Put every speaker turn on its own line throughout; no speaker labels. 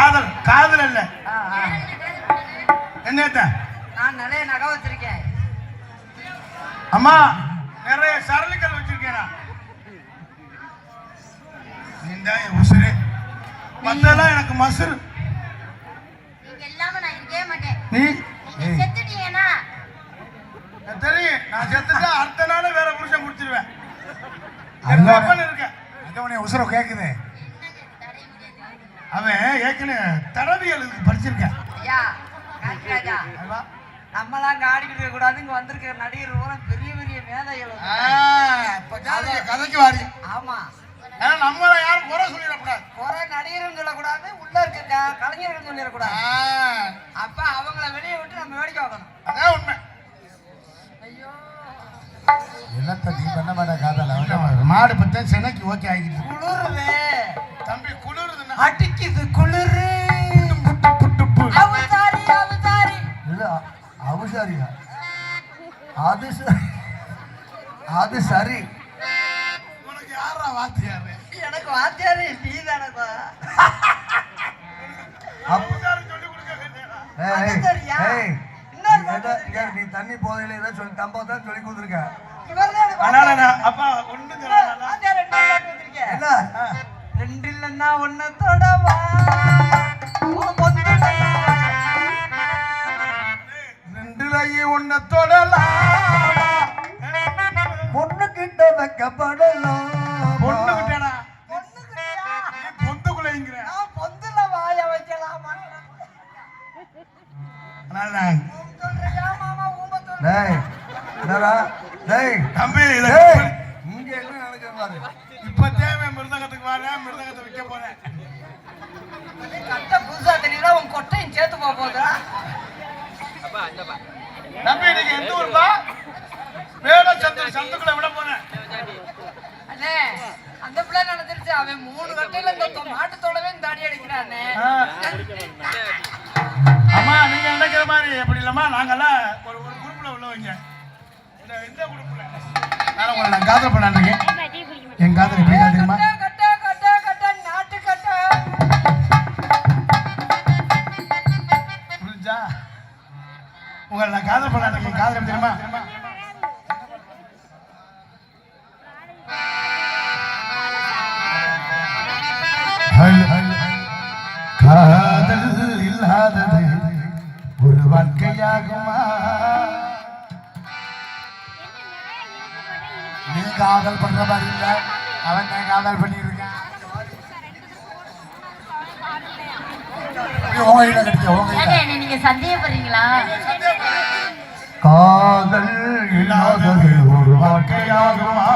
காதல் காதல் இல்ல. என்னத்த?
நான் நிறைய நகை வச்சிருக்கேன்.
அம்மா நிறைய சரளுக்கள் வச்சிருக்கேனா? நீண்டா என் உசுரு. மத்தெல்லாம் எனக்கு மசுரு. நீ? தெரியும். நான் செத்துட்டா அடுத்த நாள் வேற புருஷன் முடிச்சிருவேன் இருக்கேன்.
அங்கே உசுர கேட்குது
தடை முடியாது
அவன் ஏற்கனவே தடவியல் படிச்சிருக்கேன்.
ஐயா? நம்மலாம் இங்க ஆடிக்கிட்டு இருக்க கூடாது இங்க வந்திருக்கிற நடிகர் பூரா பெரிய பெரிய மேதைகள்
கதைக்கு வாரி.
ஆமா.
ஏன்னா நம்மள யாரும் குறை சொல்லிடக்கூடாது.
குறை நடிகரும் சொல்லக்கூடாது உள்ள இருக்க கலைஞர்கள் சொல்லிடக்கூடாது. அப்ப அவங்கள வெளியே விட்டு நம்ம வேடிக்கை பார்க்கணும்.
அதான் உண்மை.
ஐயோ.
என்னத்த நீ பண்ண மாட்டா காதல்?
மாடு பத்தேன் சென்னைக்கு ஓகே ஆகிட்டு
குளிருது.
தம்பி
அடிக்குது குளிரு. அவசாரி அவசாரி.
இல்ல அவசாரியா? அது ச- அது சரி.
உனக்கு யாரா வாத்தியாரு?
எனக்கு வாத்தியாரு நீ தானப்பா
நீ தண்ணி போதையில சொல்லி தம்பா தான் சொல்லி கொடுத்துருக்க.
அப்பா ஒண்ணு.
என்ன?
இல்லைன்னா ஒண்ணு தொடவா?
ரெண்டுலயே ஒன்ன தொடலாம்
பொண்ணு கிட்ட வைக்கப்படலாம்
பொண்ணு கிட்டடா பொந்துக்குள்ளேங்கிற.
பொந்துல வாய வைக்கலாமா? சொல்ற
டேய் என்னடா? டேய்.
தம்பி
இங்க என்ன நடக்குது பாரு.
இப்ப தேவை மிருதங்கத்துக்கு வரேன் மிருதங்கத்தை விற்க போறேன்.
கட்ட புதுசா தெரியல உன் கொட்டையும் சேர்த்து போக போதா
தம்பி நீங்க எந்த ஊருப்பா? வேட சந்து சந்துக்குள்ள விட போறேன்.
அண்ணே அந்த பிள்ளை நடந்துருச்சு அவன் மூணு கட்டையில இந்த மாட்டுத்தோடவே இந்த அடி அடிக்கிறானே.
அம்மா நீங்க நினைக்கிற மாதிரி எப்படி இல்லம்மா. நாங்கெல்லாம் ஒரு ஒரு குரூப்ல உள்ளவங்க. இந்த குரூப்ல நான் உங்களை நான் காதல் என் காதல் எப்படி தெரியுமா
கட்ட கட்ட கட்ட கட்ட நாட்டு கட்ட.
புரிஞ்சா? உங்களை நான் காதல் பண்ணாண்டிருக்கேன் காதல் தெரியுமா? காதல்
பண்ற மாதிரி இல்ல. அவன் தான் காதல் பண்ணியிருக்கான். நீ உங்க கிட்ட கிடைக்க உங்க கிட்ட
என்ன நீங்க சந்தேகப்படுறீங்களா?
காதல் இல்லாதது ஒரு வாழ்க்கையாகுமா.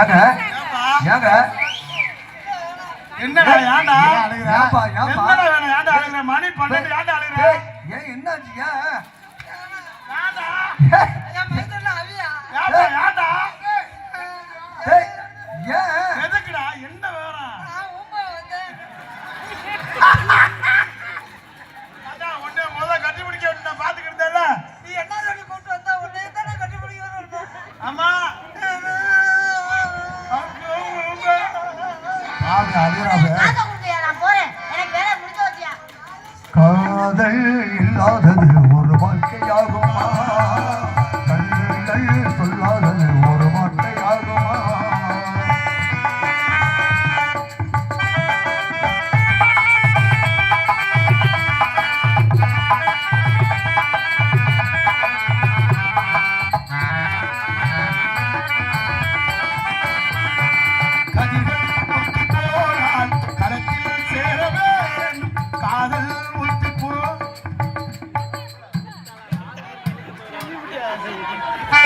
ஏங்க? ஏங்க?
என்னடா ஏன்டா?
ஏன் அழுகுற? ஏன்பா, ஏன்பா?
என்னடா வேணும் ஏன்டா அழுகுற? மணி பன்னெண்டு ஏன்டா அழுகுற?
ஏய், என்னாச்சு ஏன்?
ஏன்டா?
இல்லாதது ஒரு வாழ்க்கையாகுமா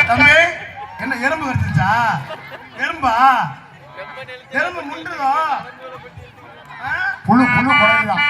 தம்பி என்ன எறும்பு கடிச்சிச்சா எறும்பா? எறும்பு முண்டுதோ? ஆ?
புழு புழு குறையுதான்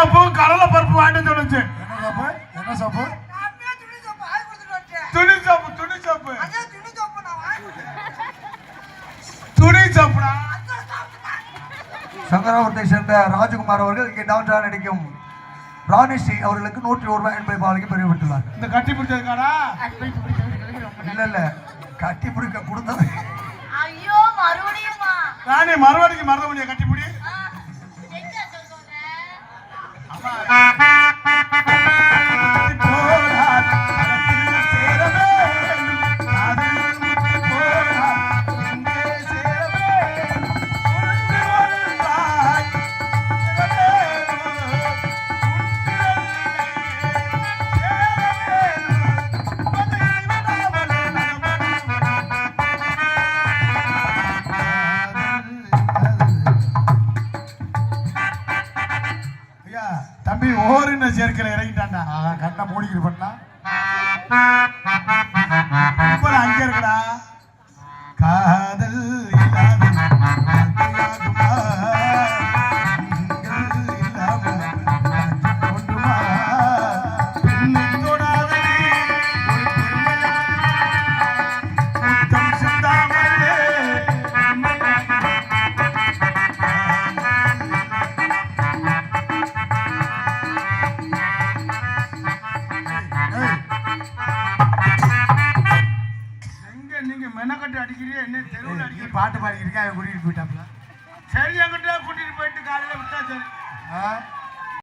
துணி சோப்பு கடலை பருப்பு வாங்கிட்டு வந்துச்சு
என்ன சோப்பு? என்ன
துணி சோப்பு வாங்கி.
துணி சோப்பு துணி
வாங்கி
சோப்புடா.
சங்கராபுரத்தை சேர்ந்த ராஜகுமார் அவர்கள் இங்கே டாக்டராக நடிக்கும் ராணிஸ்ரீ அவர்களுக்கு நூற்றி ஒரு ரூபாய் என்பதை பாலிக்கு பெரியப்பட்டுள்ளார்
இந்த கட்டி பிடிச்சதுக்காடா?
இல்ல இல்ல. கட்டி பிடிக்க கொடுத்தது
ஐயோ மறுபடியுமா
ராணி மறுபடிக்கு மருதமணியை கட்டி தம்பி ஓரின சேர்க்கல இறங்கிட்டான்டா.
கண்ணை மூடிக்கிட்டு பண்ணா
அங்க இருக்கடா.
Hah?